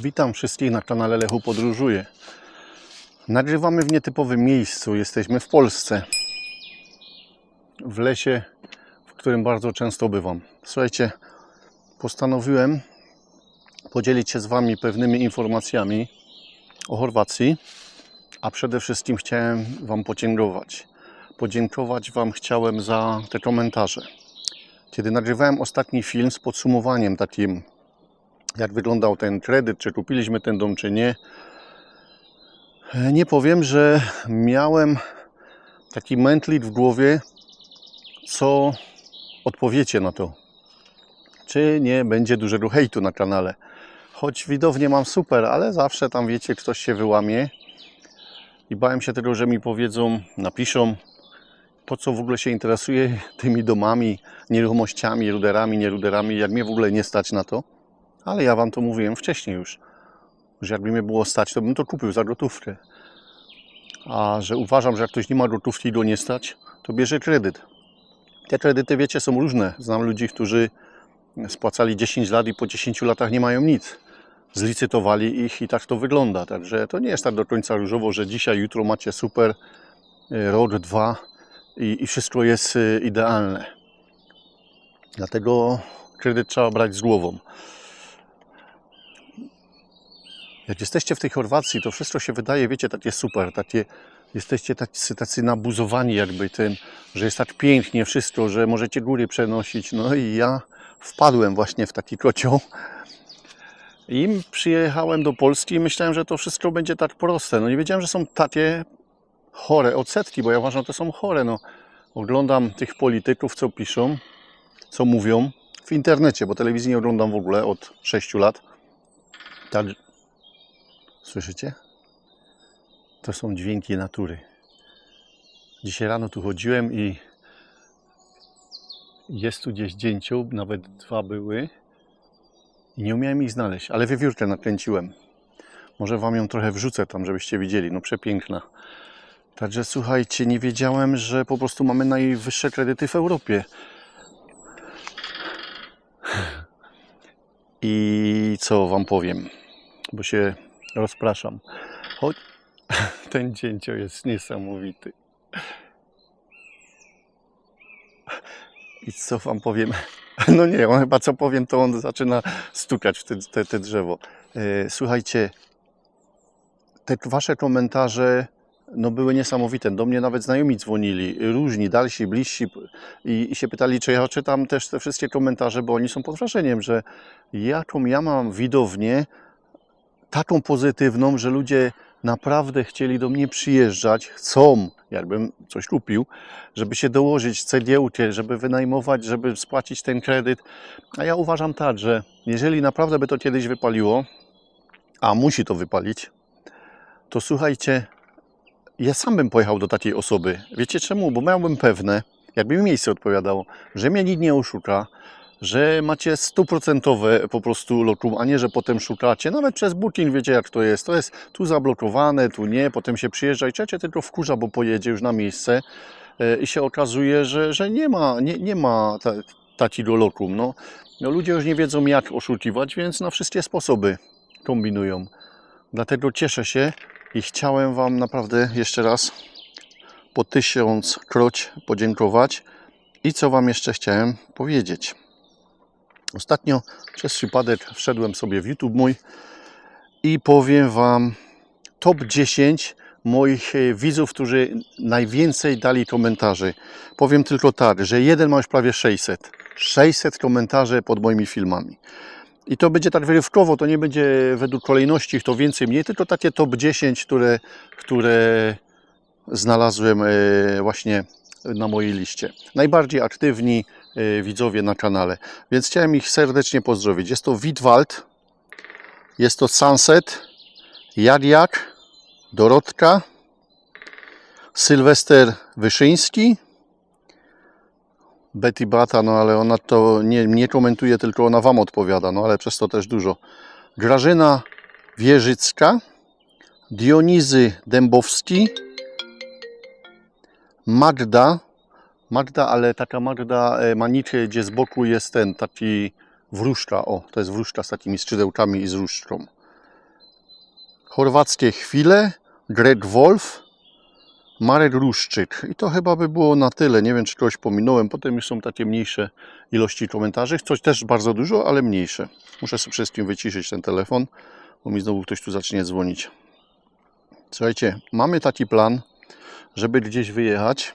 Witam wszystkich na kanale Lechu Podróżuje. Nagrywamy w nietypowym miejscu. Jesteśmy w Polsce. W lesie, w którym bardzo często bywam. Słuchajcie, postanowiłem podzielić się z Wami pewnymi informacjami o Chorwacji, a przede wszystkim chciałem Wam podziękować. Podziękować Wam chciałem za te komentarze. Kiedy nagrywałem ostatni film z podsumowaniem takim jak wyglądał ten kredyt, czy kupiliśmy ten dom, czy nie. Nie powiem, że miałem taki mętlik w głowie, co odpowiecie na to. Czy nie będzie dużego hejtu na kanale. Choć widownię mam super, ale zawsze tam wiecie, ktoś się wyłamie. I bałem się tego, że mi powiedzą, napiszą, po co w ogóle się interesuje tymi domami, nieruchomościami, ruderami, nieruderami, jak mnie w ogóle nie stać na to. Ale ja Wam to mówiłem wcześniej już, że jakby mnie było stać, to bym to kupił za gotówkę. A że uważam, że jak ktoś nie ma gotówki i go nie stać, to bierze kredyt. Te kredyty, wiecie, są różne. Znam ludzi, którzy spłacali 10 lat i po 10 latach nie mają nic. Zlicytowali ich i tak to wygląda. Także to nie jest tak do końca różowo, że dzisiaj, jutro macie super e, rok, dwa i, i wszystko jest e, idealne. Dlatego kredyt trzeba brać z głową. Jak jesteście w tej Chorwacji, to wszystko się wydaje, wiecie, takie super, takie, jesteście tacy, tacy nabuzowani jakby tym, że jest tak pięknie wszystko, że możecie góry przenosić. No i ja wpadłem właśnie w taki kocioł. I przyjechałem do Polski i myślałem, że to wszystko będzie tak proste. No nie wiedziałem, że są takie chore odsetki, bo ja uważam, że to są chore. No, oglądam tych polityków, co piszą, co mówią w internecie, bo telewizji nie oglądam w ogóle od 6 lat. Tak, Słyszycie? To są dźwięki natury. Dzisiaj rano tu chodziłem i jest tu gdzieś dzięcioł, nawet dwa były i nie umiałem ich znaleźć, ale wiewiórkę nakręciłem. Może Wam ją trochę wrzucę tam, żebyście widzieli. No przepiękna. Także słuchajcie, nie wiedziałem, że po prostu mamy najwyższe kredyty w Europie. I co Wam powiem, bo się rozpraszam. Choć ten dzięcio jest niesamowity. I co wam powiem? No nie, on chyba co powiem, to on zaczyna stukać w te, te, te drzewo. E, Słuchajcie, te wasze komentarze no były niesamowite. Do mnie nawet znajomi dzwonili, różni, dalsi, bliżsi i, i się pytali, czy ja czytam też te wszystkie komentarze, bo oni są pod wrażeniem, że jaką ja mam widownię, taką pozytywną, że ludzie naprawdę chcieli do mnie przyjeżdżać, chcą, jakbym coś kupił, żeby się dołożyć cegiełkę, żeby wynajmować, żeby spłacić ten kredyt. A ja uważam tak, że jeżeli naprawdę by to kiedyś wypaliło, a musi to wypalić, to słuchajcie, ja sam bym pojechał do takiej osoby. Wiecie czemu? Bo miałbym pewne, jakby mi miejsce odpowiadało, że mnie nikt nie oszuka, że macie stuprocentowe po prostu lokum, a nie, że potem szukacie. Nawet przez booking wiecie jak to jest. To jest tu zablokowane, tu nie, potem się przyjeżdża i trzecie tylko wkurza, bo pojedzie już na miejsce e, i się okazuje, że, że nie ma, nie, nie ma ta, takiego lokum. No, no, ludzie już nie wiedzą jak oszukiwać, więc na wszystkie sposoby kombinują. Dlatego cieszę się i chciałem Wam naprawdę jeszcze raz po tysiąc kroć podziękować. I co Wam jeszcze chciałem powiedzieć. Ostatnio przez przypadek wszedłem sobie w YouTube mój i powiem Wam top 10 moich e, widzów, którzy najwięcej dali komentarzy. Powiem tylko tak, że jeden ma już prawie 600. 600 komentarzy pod moimi filmami. I to będzie tak wyrywkowo, to nie będzie według kolejności, to więcej, mniej, tylko takie top 10, które, które znalazłem e, właśnie na mojej liście. Najbardziej aktywni widzowie na kanale, więc chciałem ich serdecznie pozdrowić. Jest to Witwald, jest to Sunset, Jariak, Dorotka, Sylwester Wyszyński, Betty Bata, no ale ona to nie, nie komentuje, tylko ona Wam odpowiada, no ale przez to też dużo. Grażyna Wierzycka, Dionizy Dębowski, Magda, Magda, ale taka Magda e, ma nicie, gdzie z boku jest ten taki wróżka, o, to jest wróżka z takimi skrzydełkami i z różdżką. chorwackie chwile, Greg Wolf, Marek Ruszczyk. I to chyba by było na tyle. Nie wiem, czy kogoś pominąłem. Potem już są takie mniejsze ilości komentarzy. Coś też bardzo dużo, ale mniejsze. Muszę sobie wszystkim wyciszyć ten telefon, bo mi znowu ktoś tu zacznie dzwonić. Słuchajcie, mamy taki plan, żeby gdzieś wyjechać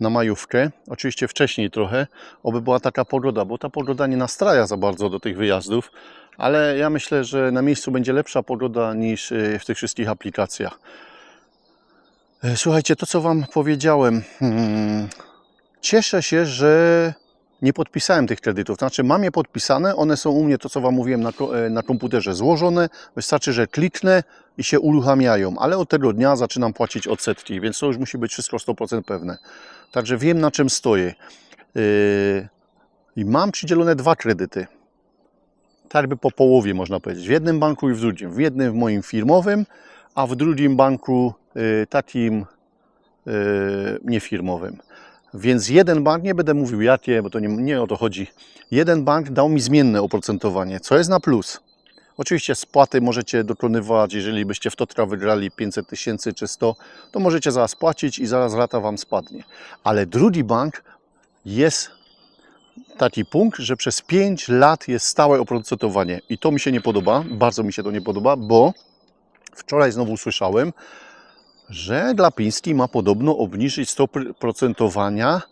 na majówkę. Oczywiście wcześniej trochę, oby była taka pogoda, bo ta pogoda nie nastraja za bardzo do tych wyjazdów, ale ja myślę, że na miejscu będzie lepsza pogoda niż y, w tych wszystkich aplikacjach. E, Słuchajcie, to co Wam powiedziałem, hmm, cieszę się, że nie podpisałem tych kredytów. Znaczy, mam je podpisane, one są u mnie, to co Wam mówiłem, na, e, na komputerze złożone. Wystarczy, że kliknę i się uruchamiają, ale od tego dnia zaczynam płacić odsetki, więc to już musi być wszystko 100% pewne. Także wiem, na czym stoję. Yy, I mam przydzielone dwa kredyty. Tak jakby po połowie, można powiedzieć. W jednym banku i w drugim. W jednym w moim firmowym, a w drugim banku y, takim y, niefirmowym. Więc jeden bank, nie będę mówił jakie, bo to nie, nie o to chodzi. Jeden bank dał mi zmienne oprocentowanie, co jest na plus. Oczywiście spłaty możecie dokonywać, jeżeli byście w Totra wygrali 500 tysięcy czy 100, to możecie zaraz płacić i zaraz rata Wam spadnie. Ale drugi bank jest taki punkt, że przez 5 lat jest stałe oprocentowanie. I to mi się nie podoba, bardzo mi się to nie podoba, bo wczoraj znowu usłyszałem, że Glapiński ma podobno obniżyć stopy procentowania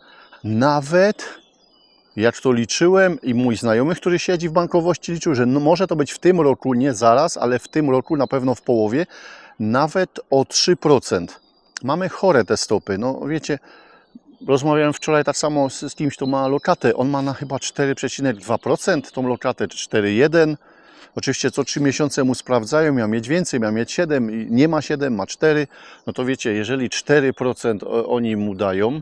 nawet jak to liczyłem i mój znajomy, który siedzi w bankowości liczył, że no może to być w tym roku, nie zaraz, ale w tym roku na pewno w połowie, nawet o 3%. Mamy chore te stopy. No wiecie, rozmawiałem wczoraj tak samo z, z kimś, kto ma lokatę. On ma na chyba 4,2% tą lokatę, czy 4,1%. Oczywiście co 3 miesiące mu sprawdzają, miał mieć więcej, miał mieć 7, i nie ma 7, ma 4. No to wiecie, jeżeli 4% o- oni mu dają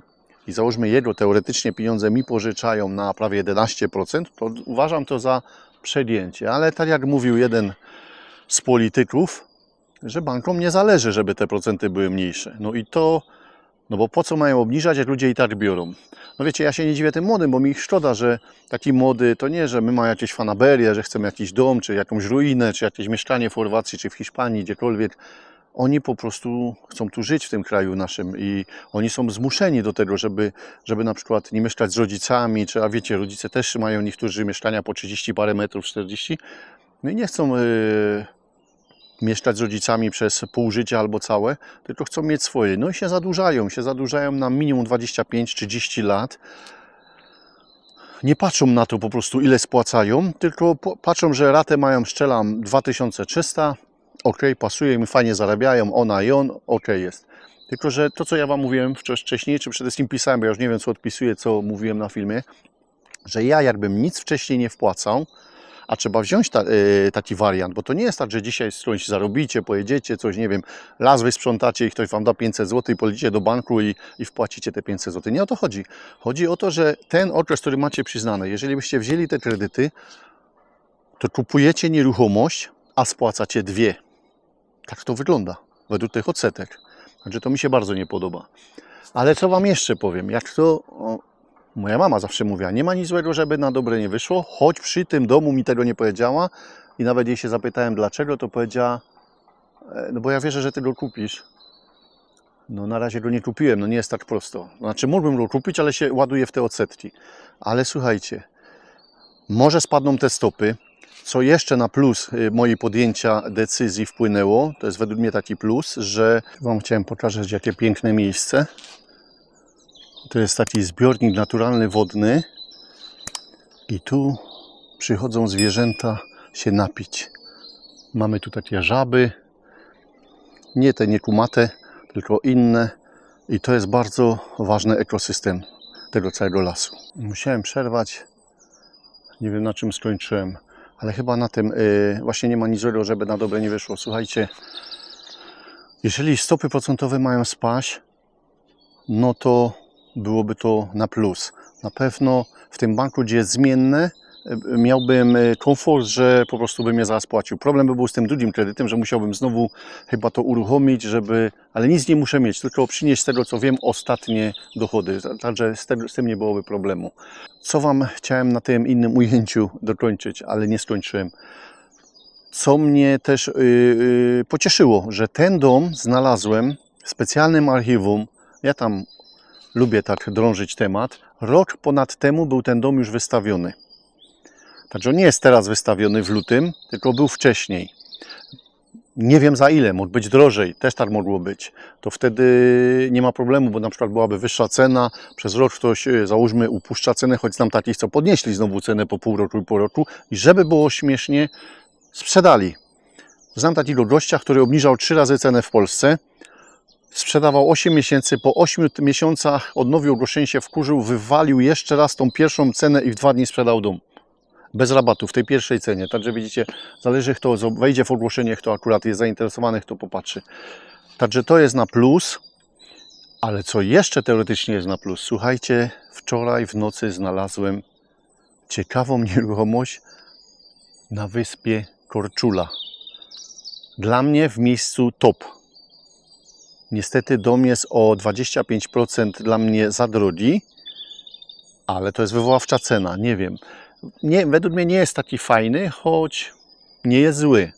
i załóżmy jego teoretycznie pieniądze mi pożyczają na prawie 11%, to uważam to za przejęcie. Ale tak jak mówił jeden z polityków, że bankom nie zależy, żeby te procenty były mniejsze. No i to, no bo po co mają obniżać, jak ludzie i tak biorą? No wiecie, ja się nie dziwię tym młodym, bo mi ich szkoda, że taki młody to nie, że my mamy jakieś fanaberie, że chcemy jakiś dom, czy jakąś ruinę, czy jakieś mieszkanie w Chorwacji, czy w Hiszpanii, gdziekolwiek. Oni po prostu chcą tu żyć w tym kraju naszym i oni są zmuszeni do tego, żeby, żeby na przykład nie mieszkać z rodzicami, czy a wiecie, rodzice też mają niektórzy mieszkania po 30 parę metrów, 40. No i nie chcą yy, mieszkać z rodzicami przez pół życia albo całe, tylko chcą mieć swoje. No i się zadłużają, się zadłużają na minimum 25-30 lat. Nie patrzą na to po prostu, ile spłacają, tylko patrzą, że ratę mają, szczelam 2300, ok, pasuje im, fajnie zarabiają, ona i on, ok jest. Tylko, że to, co ja Wam mówiłem wcześ- wcześniej, czy przede wszystkim pisałem, bo ja już nie wiem, co odpisuję, co mówiłem na filmie, że ja jakbym nic wcześniej nie wpłacał, a trzeba wziąć ta, y, taki wariant, bo to nie jest tak, że dzisiaj skądś zarobicie, pojedziecie, coś, nie wiem, las wysprzątacie i ktoś Wam da 500 zł i policie do banku i, i wpłacicie te 500 zł. Nie o to chodzi. Chodzi o to, że ten okres, który macie przyznany, jeżeli byście wzięli te kredyty, to kupujecie nieruchomość, a spłacacie dwie. Tak to wygląda, według tych odsetek. Także to mi się bardzo nie podoba. Ale co Wam jeszcze powiem, jak to... O, Moja mama zawsze mówiła, nie ma nic złego, żeby na dobre nie wyszło, choć przy tym domu mi tego nie powiedziała i nawet jej się zapytałem dlaczego, to powiedziała, "E, no bo ja wierzę, że ty go kupisz. No na razie go nie kupiłem, no nie jest tak prosto. Znaczy mógłbym go kupić, ale się ładuje w te odsetki. Ale słuchajcie, może spadną te stopy, co jeszcze na plus y, mojej podjęcia decyzji wpłynęło, to jest według mnie taki plus, że Wam chciałem pokazać jakie piękne miejsce. To jest taki zbiornik naturalny wodny i tu przychodzą zwierzęta się napić. Mamy tu takie żaby, nie te niekumate, tylko inne i to jest bardzo ważny ekosystem tego całego lasu. Musiałem przerwać, nie wiem na czym skończyłem, ale chyba na tym y, właśnie nie ma nic złego, żeby na dobre nie wyszło. Słuchajcie, jeżeli stopy procentowe mają spaść, no to byłoby to na plus. Na pewno w tym banku, gdzie jest zmienne, miałbym e, komfort, że po prostu bym je zaraz płacił. Problem by był z tym drugim kredytem, że musiałbym znowu chyba to uruchomić, żeby, ale nic nie muszę mieć, tylko przynieść z tego, co wiem, ostatnie dochody. Także z, tego, z tym nie byłoby problemu. Co Wam chciałem na tym innym ujęciu dokończyć, ale nie skończyłem. co mnie też yy, yy, pocieszyło, że ten dom znalazłem w specjalnym archiwum. Ja tam lubię tak drążyć temat. Rok ponad temu był ten dom już wystawiony. Także on nie jest teraz wystawiony w lutym, tylko był wcześniej. Nie wiem za ile, mógł być drożej, też tak mogło być. To wtedy nie ma problemu, bo na przykład byłaby wyższa cena. Przez rok ktoś, e, załóżmy, upuszcza cenę, choć znam takich, co podnieśli znowu cenę po pół roku i po roku. I żeby było śmiesznie, sprzedali. Znam takiego gościa, który obniżał trzy razy cenę w Polsce. Sprzedawał 8 miesięcy, po 8 miesiącach odnowił ogłoszenie, się wkurzył, wywalił jeszcze raz tą pierwszą cenę i w dwa dni sprzedał dom bez rabatu w tej pierwszej cenie. Także widzicie, zależy kto wejdzie w ogłoszenie, kto akurat jest zainteresowany, kto popatrzy. Także to jest na plus. Ale co jeszcze teoretycznie jest na plus? Słuchajcie, wczoraj w nocy znalazłem ciekawą nieruchomość na wyspie Korczula. Dla mnie w miejscu top. Niestety dom jest o 25% dla mnie za drogi, ale to jest wywoławcza cena, nie wiem nie, według mnie nie jest taki fajny, choć nie jest zły.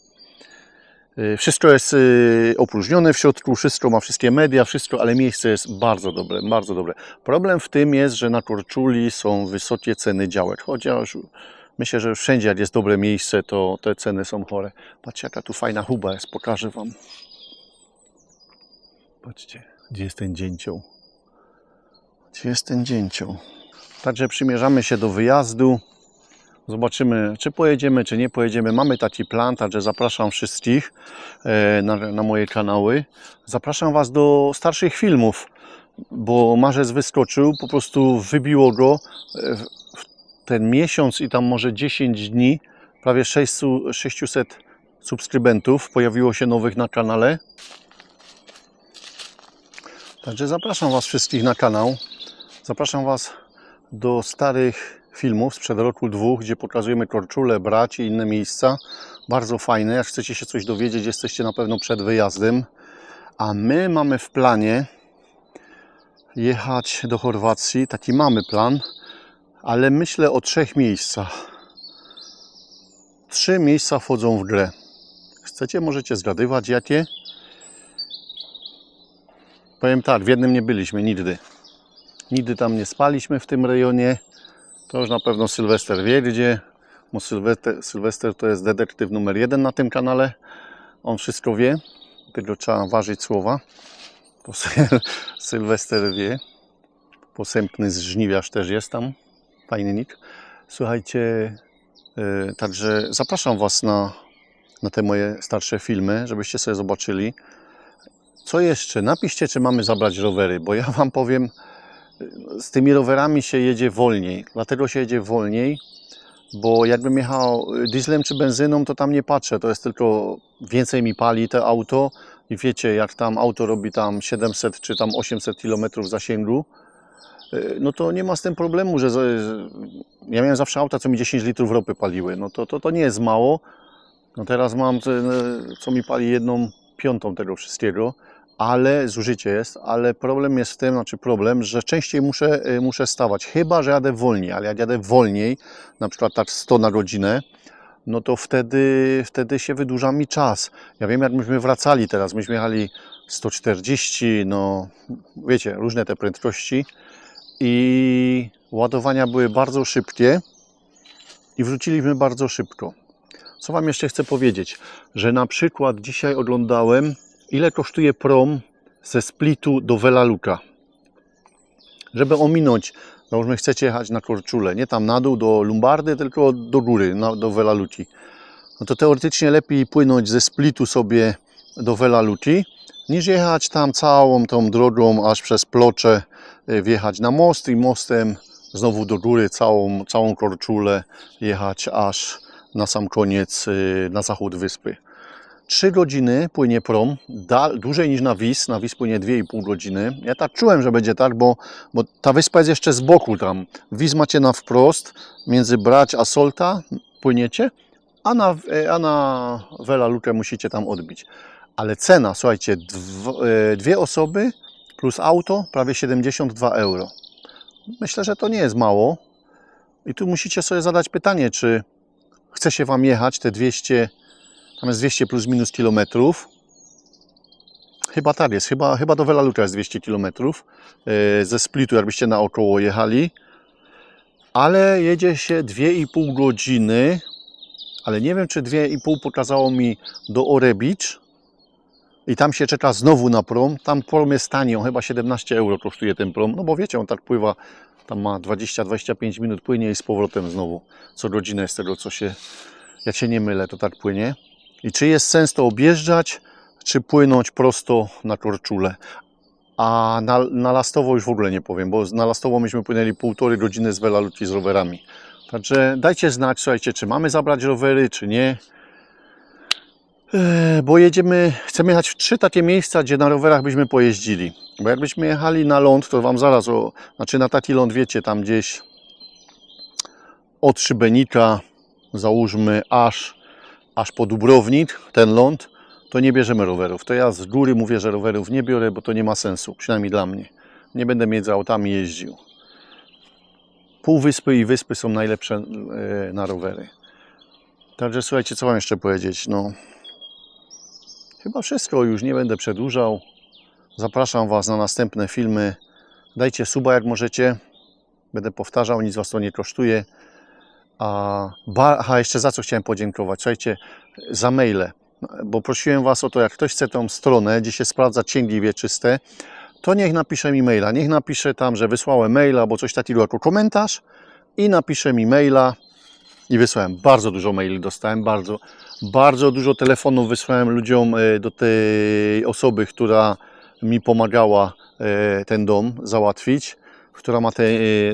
Y, Wszystko jest y, opróżnione w środku, wszystko ma wszystkie media, wszystko, ale miejsce jest bardzo dobre, bardzo dobre. Problem w tym jest, że na Korczuli są wysokie ceny działek, chociaż myślę, że wszędzie jak jest dobre miejsce, to te ceny są chore. Patrzcie jaka tu fajna huba jest, pokażę Wam. Patrzcie, gdzie jest ten dzięcioł. Gdzie jest ten dzięcioł? Także przymierzamy się do wyjazdu. Zobaczymy, czy pojedziemy, czy nie pojedziemy. Mamy taki plan, także zapraszam wszystkich e, na, na moje kanały. Zapraszam Was do starszych filmów, bo marzec wyskoczył, po prostu wybiło go e, ten miesiąc i tam może 10 dni, prawie 600, 600 subskrybentów pojawiło się nowych na kanale. Także zapraszam Was wszystkich na kanał. Zapraszam Was do starych filmów sprzed roku, dwóch, gdzie pokazujemy Korczule, Braci i inne miejsca. Bardzo fajne. Jak chcecie się coś dowiedzieć, jesteście na pewno przed wyjazdem. A my mamy w planie jechać do Chorwacji. Taki mamy plan, ale myślę o trzech miejscach. Trzy miejsca wchodzą w grę. Chcecie, możecie zgadywać jakie? Powiem tak, w jednym nie byliśmy nigdy. Nigdy tam nie spaliśmy w tym rejonie. To już na pewno Sylwester wie gdzie. Bo Sylwester, Sylwester to jest detektyw numer jeden na tym kanale. On wszystko wie, tylko trzeba ważyć słowa. Bo Syl- Sylwester wie. Posępny żniwiarz też jest tam. Fajny nick. Słuchajcie, yy, także zapraszam Was na, na te moje starsze filmy, żebyście sobie zobaczyli. Co jeszcze? Napiszcie, czy mamy zabrać rowery, bo ja Wam powiem, z tymi rowerami się jedzie wolniej. Dlatego się jedzie wolniej, bo jakbym jechał dieslem czy benzyną, to tam nie patrzę. To jest tylko więcej mi pali to auto i wiecie, jak tam auto robi tam 700 czy tam 800 km zasięgu, y, no to nie ma z tym problemu, że ja miałem zawsze auta, co mi 10 litrów ropy paliły. No to, to, to nie jest mało. No teraz mam, co- co mi pali jedną piątą tego wszystkiego ale zużycie jest, ale problem jest w tym, znaczy problem, że częściej muszę, y, muszę stawać, chyba, że jadę wolniej, ale jak jadę wolniej, na przykład tak 100 na godzinę, no to wtedy, wtedy się wydłuża mi czas. Ja wiem, jak myśmy wracali teraz, myśmy jechali 140, no wiecie, różne te prędkości i ładowania były bardzo szybkie i wróciliśmy bardzo szybko. Co Wam jeszcze chcę powiedzieć, że na przykład dzisiaj oglądałem ile kosztuje prom ze Splitu do Velaluka. Żeby ominąć, załóżmy chcecie jechać na Korczule, nie tam na dół do Lumbardy, tylko do góry, na, do Velaluki. No to teoretycznie lepiej płynąć ze Splitu sobie do Velaluki, niż jechać tam całą tą drogą aż przez Plocze, y, wjechać na most i mostem znowu do góry całą, całą Korczulę jechać aż na sam koniec y, na zachód wyspy. 3 godziny płynie prom, dłużej niż na Wis. Na Wis płynie 2,5 godziny. Ja tak czułem, że będzie tak, bo, bo ta wyspa jest jeszcze z boku tam. Wis macie na wprost, między Brać a Solta płyniecie, a na, a na Vela Lukę musicie tam odbić. Ale cena, słuchajcie, e, dwie osoby plus auto prawie 72 euro. Myślę, że to nie jest mało. I tu musicie sobie zadać pytanie, czy chce się Wam jechać te 200 Tam jest 200 plus minus kilometrów. Chyba tak jest, chyba, chyba do Velaluta jest 200 kilometrów. e, Ze Splitu, jakbyście naokoło jechali. Ale jedzie się 2,5 godziny. Ale nie wiem, czy 2,5 pokazało mi do Ore Beach. I tam się czeka znowu na prom. Tam prom jest tani, on chyba 17 euro kosztuje ten prom. No bo wiecie, on tak pływa, tam ma 20-25 minut płynie i z powrotem znowu. Co godzinę z tego, co się, jak się nie mylę, to tak płynie. I czy jest sens to objeżdżać, czy płynąć prosto na Korczule? A na, na Lastowo już w ogóle nie powiem, bo na Lastowo myśmy płynęli półtorej godziny z Velaluti z rowerami. Także dajcie znać, słuchajcie, czy mamy zabrać rowery, czy nie. Eee, Bo jedziemy, chcemy jechać w trzy takie miejsca, gdzie na rowerach byśmy pojeździli. Bo jakbyśmy jechali na ląd, to Wam zaraz, o, znaczy na taki ląd, wiecie, tam gdzieś od Szybenika, załóżmy, aż, aż po Dubrownik, ten ląd, to nie bierzemy rowerów. To ja z góry mówię, że rowerów nie biorę, bo to nie ma sensu, przynajmniej dla mnie. Nie będę między autami jeździł. Półwyspy i wyspy są najlepsze e, na rowery. Także słuchajcie, co Wam jeszcze powiedzieć? No, chyba wszystko, już nie będę przedłużał. Zapraszam Was na następne filmy. Dajcie suba jak możecie. Będę powtarzał, nic Was to nie kosztuje. A, ba, aha, jeszcze za co chciałem podziękować. Słuchajcie, za maile. Bo prosiłem Was o to, jak ktoś chce tą stronę, gdzie się sprawdza księgi wieczyste, to niech napisze mi maila. Niech napisze tam, że wysłałem maila albo coś takiego jako komentarz i napisze mi maila. I wysłałem bardzo dużo maili, dostałem bardzo, bardzo dużo telefonów wysłałem ludziom e, do tej osoby, która mi pomagała e, ten dom załatwić, która ma e,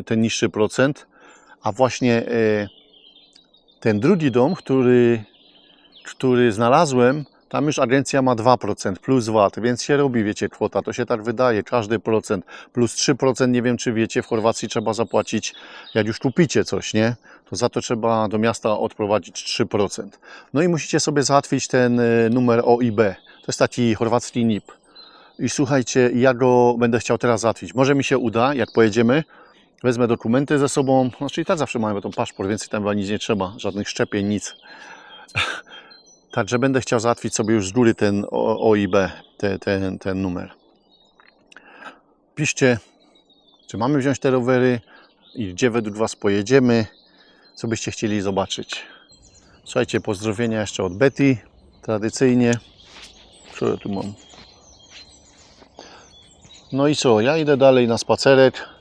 ten niższy procent. A właśnie ten drugi dom, który, który znalazłem, tam już agencja ma 2% plus VAT, więc się robi, wiecie, kwota, to się tak wydaje, każdy procent, plus 3%, nie wiem czy wiecie, w Chorwacji trzeba zapłacić, jak już kupicie coś, nie? To za to trzeba do miasta odprowadzić 3%. No i musicie sobie załatwić ten y, numer OIB, to jest taki chorwacki NIP. I słuchajcie, ja go będę chciał teraz załatwić. Może mi się uda, jak pojedziemy, wezmę dokumenty ze sobą, znaczy i tak zawsze mamy tą paszport, więc tam chyba nic nie trzeba, żadnych szczepień, nic. Także będę chciał załatwić sobie już z góry ten OIB, te, ten, ten numer. Piszcie, czy mamy wziąć te rowery i gdzie według Was pojedziemy, co byście chcieli zobaczyć. Słuchajcie, pozdrowienia jeszcze od Betty, tradycyjnie. Co ja tu mam? No i co, ja idę dalej na spacerek.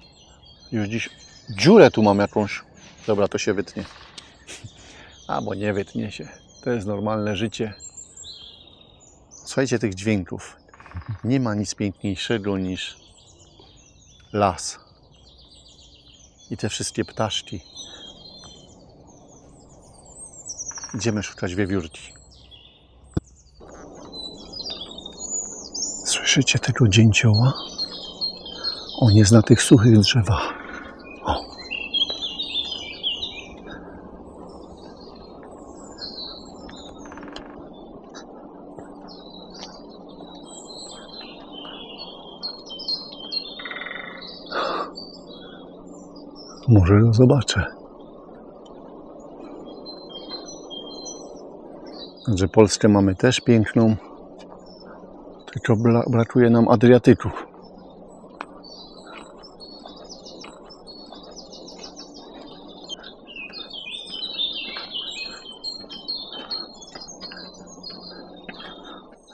Już dziś dziurę tu mam jakąś. Dobra, to się wytnie. A, bo nie wytnie się. To jest normalne życie. Słuchajcie tych dźwięków. Nie ma nic piękniejszego niż las. I te wszystkie ptaszki. Idziemy szukać wiewiórki. Słyszycie tego dzięcioła? On jest na tych suchych drzewach. Może zobaczę. Także Polskę mamy też piękną, tylko brakuje nam Adriatyków.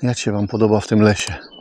Jak się Wam podoba w tym lesie?